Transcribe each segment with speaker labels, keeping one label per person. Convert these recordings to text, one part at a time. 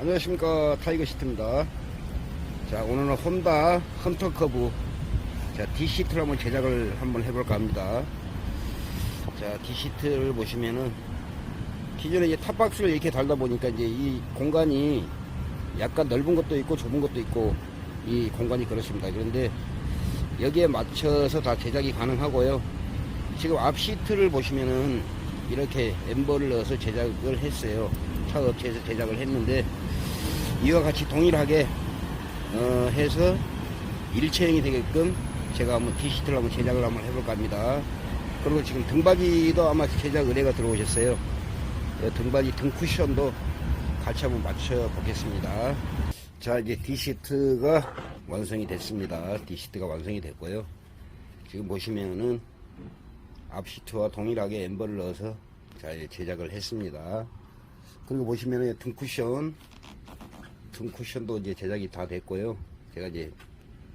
Speaker 1: 안녕하십니까. 타이거 시트입니다. 자 오늘은 혼다 헌터 커브. 자 D시트를 한번 제작을 한번 해볼까 합니다. 자 D시트를 보시면은 기존에 이제 탑박스를 이렇게 달다 보니까 이제 이 공간이 약간 넓은 것도 있고 좁은 것도 있고 이 공간이 그렇습니다. 그런데 여기에 맞춰서 다 제작이 가능하고요. 지금 앞 시트를 보시면은 이렇게 엠버를 넣어서 제작을 했어요 차 업체에서 제작을 했는데 이와 같이 동일하게 어, 해서 일체형이 되게끔 제가 한번 D시트를 한번 제작을 한번 해볼까 합니다. 그리고 지금 등받이도 아마 제작 의뢰가 들어오셨어요. 어, 등받이 등 쿠션도 같이 한번 맞춰 보겠습니다. 자 이제 D시트가 완성이 됐습니다. D시트가 완성이 됐고요. 지금 보시면은 앞 시트와 동일하게 엠버를 넣어서 자 이제 제작을 했습니다 그리고 보시면은 등 쿠션 등 쿠션도 이제 제작이 다 됐고요. 제가 이제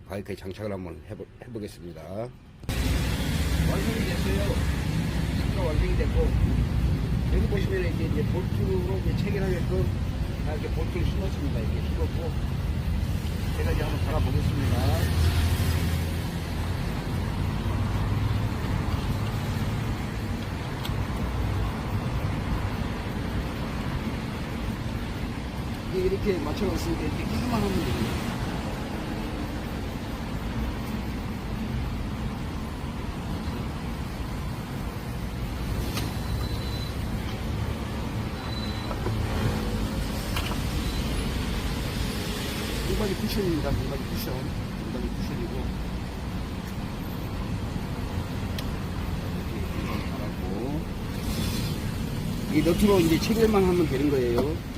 Speaker 1: 바이크에 장착을 한번 해보, 해보겠습니다. 완성이 됐어요. 시트가 완성이 됐고 여기 보시면 이제, 이제 볼트로 이제 체결하게끔 다 이렇게 볼트를 심었습니다. 이렇게 심었고 제가 이제 한번 달아보겠습니다 이게 이렇게 맞춰놨으니까 이렇게 끼기만 하면 되거든요. 등받이 쿠션입니다. 등받이 쿠션. 등받이 쿠션이고. 이 너트로 이제 체결만 하면 되는 거예요.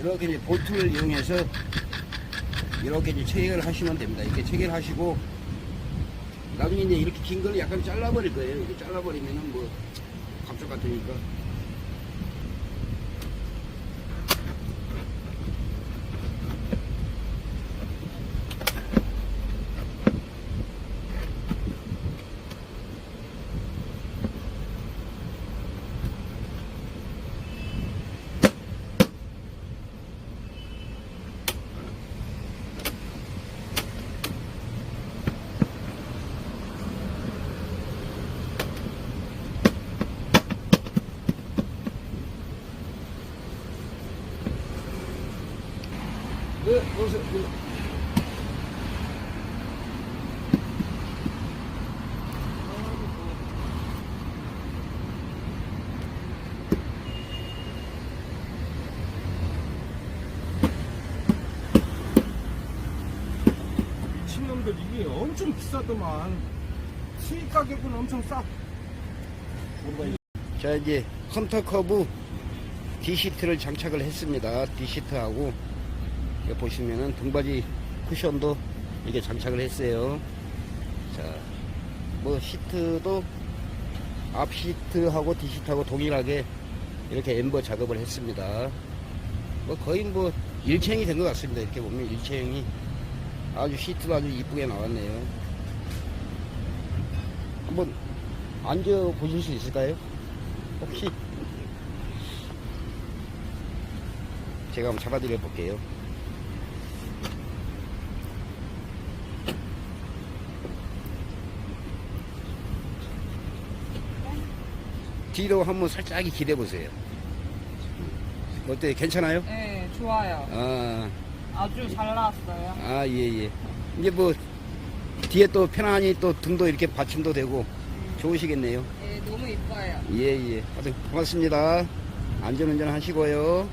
Speaker 1: 이렇게 이제 볼트를 이용해서 이렇게 이제 체결을 하시면 됩니다. 이렇게 체결하시고 나중에 이제 이렇게 긴 걸 약간 잘라버릴 거예요. 이렇게 잘라버리면은 뭐 감쪽 같으니까. 네. 네.
Speaker 2: 미친놈들 이게 엄청 비싸더만 수입 가격은 엄청 싸
Speaker 1: 자 이제 헌터 커브 D시트를 장착을 했습니다. D시트하고 여기 보시면은 등받이 쿠션도 이렇게 장착을 했어요. 자, 뭐 시트도 앞 시트하고 D시트하고 동일하게 이렇게 엠버 작업을 했습니다. 뭐 거의 뭐 일체형이 된 것 같습니다. 이렇게 보면 일체형이 아주 시트도 아주 이쁘게 나왔네요. 한번 앉아 보실 수 있을까요? 혹시 제가 한번 잡아드려 볼게요. 뒤로 한번 살짝 기대 보세요. 어때? 괜찮아요?
Speaker 3: 네, 좋아요.
Speaker 1: 아,
Speaker 3: 아주 잘 나왔어요.
Speaker 1: 아, 예, 예. 이제 뭐, 뒤에 또 편안히 또 등도 이렇게 받침도 되고 좋으시겠네요.
Speaker 3: 네, 너무 이뻐요.
Speaker 1: 예, 예. 하여튼 고맙습니다. 안전운전 하시고요.